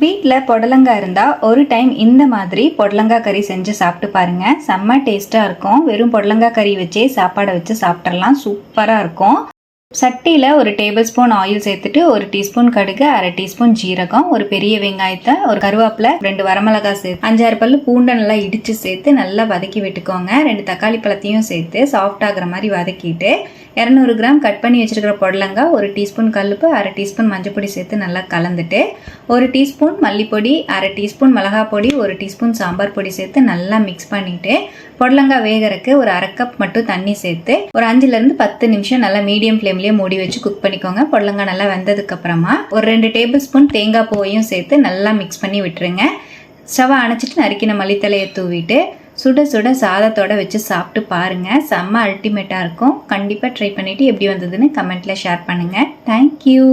வீட்டில் புடலங்காய் இருந்தால் ஒரு டைம் இந்த மாதிரி புடலங்காய் கறி செஞ்சு சாப்பிட்டு பாருங்க. செம்ம டேஸ்ட்டாக இருக்கும். வெறும் புடலங்காய் கறி வச்சே சாப்பாடை வச்சு சாப்பிட்றலாம் சூப்பராக இருக்கும். சட்டியில் ஒரு டேபிள் ஸ்பூன் ஆயில் சேர்த்துட்டு ஒரு டீஸ்பூன் கடுகு அரை டீஸ்பூன் ஜீரகம் ஒரு பெரிய வெங்காயத்தை ஒரு கருவேப்பிலை ரெண்டு வரமிளகாய் சேர்த்து அஞ்சாறு பல்லு பூண்டை நல்லா இடித்து சேர்த்து நல்லா வதக்கி விட்டுக்கோங்க. ரெண்டு தக்காளி பழத்தையும் சேர்த்து சாஃப்ட் ஆகுற மாதிரி வதக்கிட்டு இரநூறு கிராம் கட் பண்ணி வச்சிருக்கிற புடலங்காய் ஒரு டீஸ்பூன் கல்லுப்பு அரை டீஸ்பூன் மஞ்சப்பொடி சேர்த்து நல்லா கலந்துட்டு ஒரு டீஸ்பூன் மல்லிப்பொடி அரை டீஸ்பூன் மிளகா பொடி ஒரு டீஸ்பூன் சாம்பார் பொடி சேர்த்து நல்லா மிக்ஸ் பண்ணிட்டு புடலங்காய் வேகறக்கு ஒரு அரை கப் மட்டும் தண்ணி சேர்த்து ஒரு அஞ்சுல இருந்து பத்து நிமிஷம் நல்லா மீடியம் ஃப்ளேம்லயே மூடி வச்சு குக் பண்ணிக்கோங்க. புடலங்காய் நல்லா வெந்ததுக்கு அப்புறமா ஒரு ரெண்டு டேபிள் ஸ்பூன் தேங்காய் பூவையும் சேர்த்து நல்லா மிக்ஸ் பண்ணி விட்டுருங்க. ஸ்டவ் அணைச்சிட்டு நறுக்கின மல்லித்தலையை தூவிட்டு சுட சுட சாதத்தோட வச்சு சாப்பிட்டு பாருங்க. செம்ம அல்டிமேட்டாக இருக்கும். கண்டிப்பாக ட்ரை பண்ணிட்டு எப்படி வந்ததுன்னு கமெண்ட்ல ஷேர் பண்ணுங்க. தேங்க்யூ